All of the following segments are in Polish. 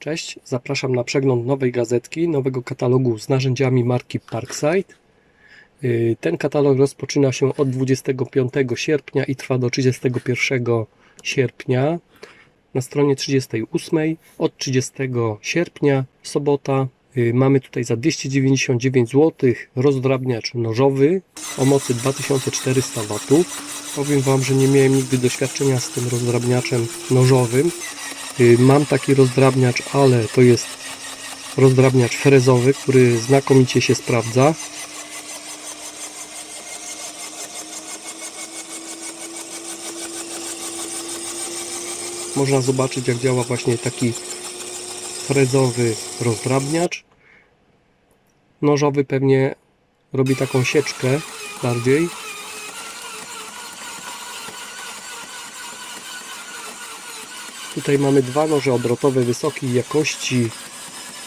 Cześć, zapraszam na przegląd nowej gazetki, nowego katalogu z narzędziami marki Parkside. Yy, Ten katalog rozpoczyna się od 25 sierpnia i trwa do 31 sierpnia. Na stronie 38 od 30 sierpnia, sobota, yy, mamy tutaj za 299 zł rozdrabniacz nożowy o mocy 2400 W. Powiem Wam, że nie miałem nigdy doświadczenia z tym rozdrabniaczem nożowym. Y, Mam taki rozdrabniacz, ale to jest rozdrabniacz frezowy, który znakomicie się sprawdza. Można zobaczyć jak działa właśnie taki frezowy rozdrabniacz. Nożowy pewnie robi taką sieczkę bardziej. Tutaj mamy dwa noże obrotowe wysokiej jakości,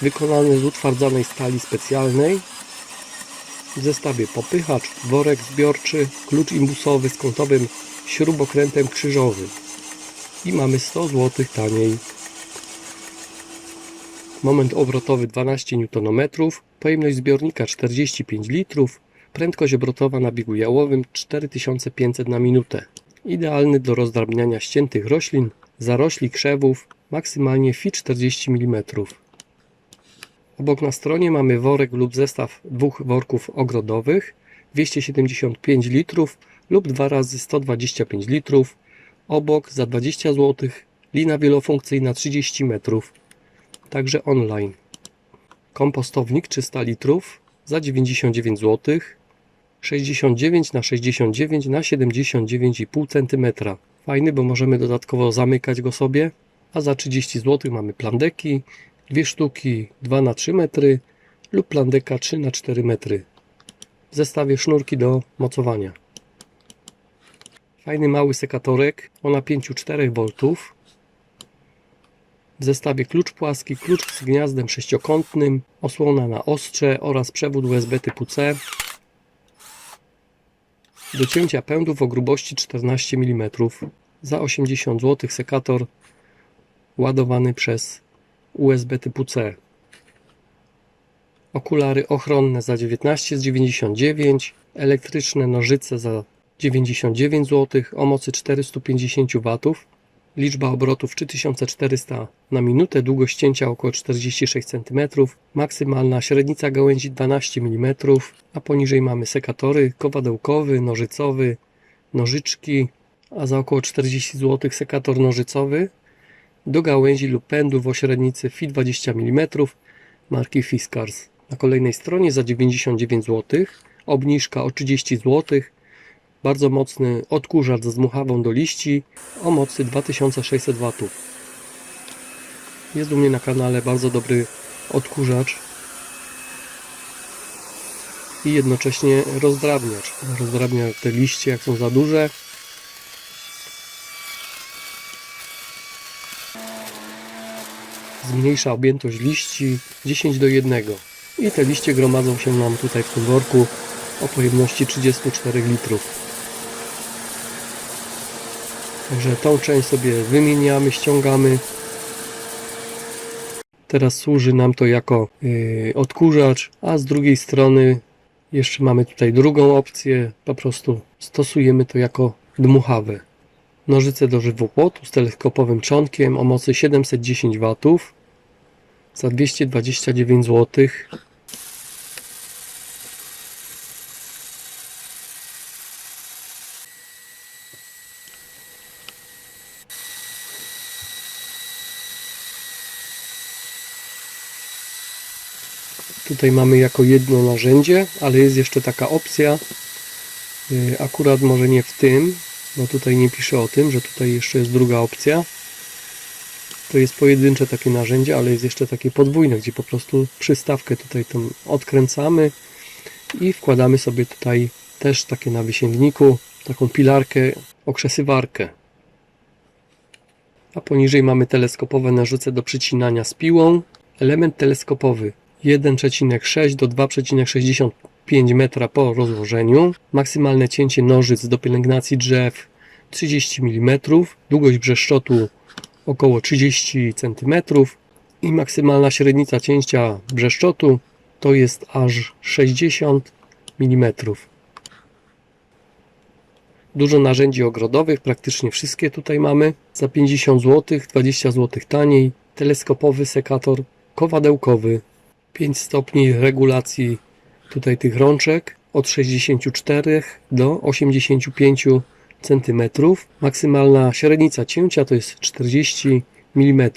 wykonane z utwardzanej stali specjalnej. W zestawie popychacz, worek zbiorczy, klucz imbusowy z kątowym śrubokrętem krzyżowym. I mamy 100 zł taniej. Moment obrotowy 12 Nm, pojemność zbiornika 45 litrów, prędkość obrotowa na biegu jałowym 4500 na minutę. Idealny do rozdrabniania ściętych roślin, zarośli krzewów, maksymalnie fi 40 mm. Obok na stronie mamy worek lub zestaw dwóch worków ogrodowych 275 litrów lub 2 razy 125 litrów. Obok za 20 zł lina wielofunkcyjna 30 metrów, także online. Kompostownik 300 litrów za 99 zł. 69 na 69 na 79,5 cm. Fajny, bo możemy dodatkowo zamykać go sobie. A za 30 zł mamy plandeki, dwie sztuki 2 na 3 metry lub plandeka 3 na 4 metry. W zestawie sznurki do mocowania. Fajny mały sekatorek o napięciu 4 V. W zestawie klucz płaski, klucz z gniazdem sześciokątnym, osłona na ostrze oraz przewód USB typu C do cięcia pędów o grubości 14 mm. Za 80 zł sekator ładowany przez USB typu C. Okulary ochronne za 19 z 99, elektryczne nożyce za 99 zł o mocy 450 W. Liczba obrotów 3400 na minutę, długość cięcia około 46 cm, maksymalna średnica gałęzi 12 mm, a poniżej mamy sekatory kowadełkowy, nożycowy, nożyczki, a za około 40 zł sekator nożycowy do gałęzi lub pędów o średnicy FI 20 mm marki Fiskars. Na kolejnej stronie za 99 zł, obniżka o 30 zł, bardzo mocny odkurzacz z dmuchawą do liści o mocy 2600 W. Jest u mnie na kanale bardzo dobry odkurzacz i jednocześnie rozdrabniacz. Rozdrabnia te liście jak są za duże. Zmniejsza objętość liści 10 do 1 i te liście gromadzą się nam tutaj w tym worku o pojemności 34 litrów. Także tą część sobie wymieniamy, ściągamy. Teraz służy nam to jako yy, odkurzacz, a z drugiej strony jeszcze mamy tutaj drugą opcję. Po prostu stosujemy to jako dmuchawę. Nożyce do żywopłotu z teleskopowym czonkiem o mocy 710 W za 229 zł. Tutaj mamy jako jedno narzędzie, ale jest jeszcze taka opcja. Yy, Akurat może nie w tym, bo tutaj nie pisze o tym, że tutaj jeszcze jest druga opcja. To jest pojedyncze takie narzędzie, ale jest jeszcze takie podwójne, gdzie po prostu przystawkę tutaj tą odkręcamy i wkładamy sobie tutaj też takie na wysięgniku taką pilarkę, okrzesywarkę. A poniżej mamy teleskopowe nożyce do przycinania z piłą. Element teleskopowy 1,6 do 2,65 metra po rozłożeniu. Maksymalne cięcie nożyc do pielęgnacji drzew 30 mm. Długość brzeszczotu około 30 cm. i maksymalna średnica cięcia brzeszczotu to jest aż 60 mm. Dużo narzędzi ogrodowych, praktycznie wszystkie tutaj mamy. Za 50 zł, 20 zł taniej. Teleskopowy sekator kowadełkowy. 5 stopni regulacji tutaj tych rączek od 64 do 85 cm. Maksymalna średnica cięcia to jest 40 mm.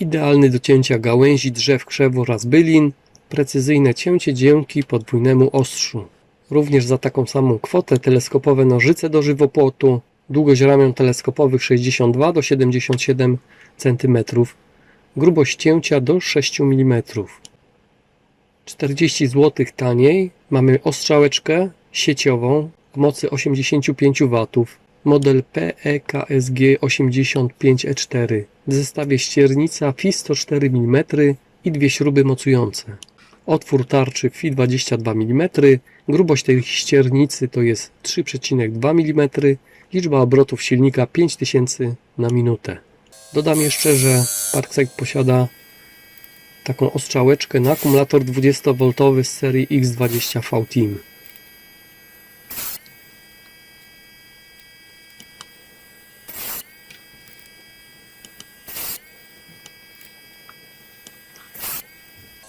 Idealny do cięcia gałęzi, drzew, krzew oraz bylin. Precyzyjne cięcie dzięki podwójnemu ostrzu. Również za taką samą kwotę teleskopowe nożyce do żywopłotu. Długość ramion teleskopowych 62 do 77 cm. Grubość cięcia do 6 mm. 40 zł taniej mamy ostrzałeczkę sieciową mocy 85 W. Model E PEKSG 85E4 w zestawie ściernica Fi 104 mm i dwie śruby mocujące. Otwór tarczy Fi 22 mm, grubość tej ściernicy to jest 3,2 mm, liczba obrotów silnika 5000 na minutę. Dodam jeszcze, że Parkside posiada taką ostrzałeczkę na akumulator 20V z serii X20V Team.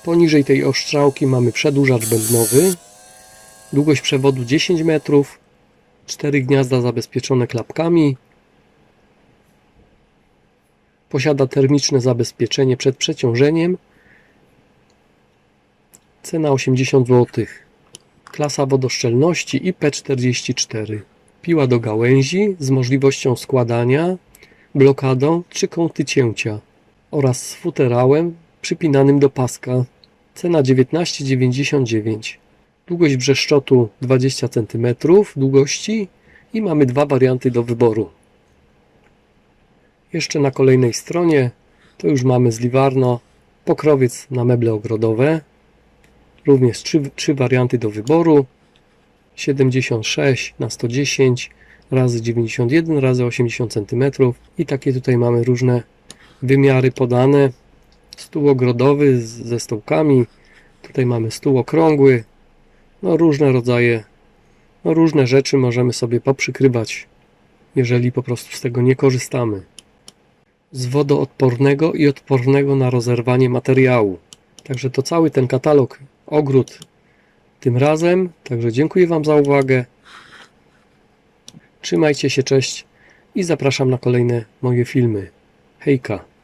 Poniżej tej ostrzałki mamy przedłużacz bębnowy, długość przewodu 10 metrów, 4 gniazda zabezpieczone klapkami, posiada termiczne zabezpieczenie przed przeciążeniem, cena 80 zł, klasa wodoszczelności IP44, piła do gałęzi z możliwością składania, blokadą czy kąty cięcia oraz z futerałem przypinanym do paska. Cena 19,99. Długość brzeszczotu 20 cm długości i mamy dwa warianty do wyboru. Jeszcze na kolejnej stronie to już mamy z Liwarno pokrowiec na meble ogrodowe. Również trzy, trzy warianty do wyboru. 76 na 110 razy 91 razy 80 cm i takie tutaj mamy różne wymiary podane stół ogrodowy z, ze stołkami. Tutaj mamy stół okrągły. No różne rodzaje, no różne rzeczy możemy sobie poprzykrywać, jeżeli po prostu z tego nie korzystamy. Z wodoodpornego i odpornego na rozerwanie materiału. Także to cały ten katalog ogród tym razem. Także dziękuję Wam za uwagę. Trzymajcie się, cześć i zapraszam na kolejne moje filmy. Hejka!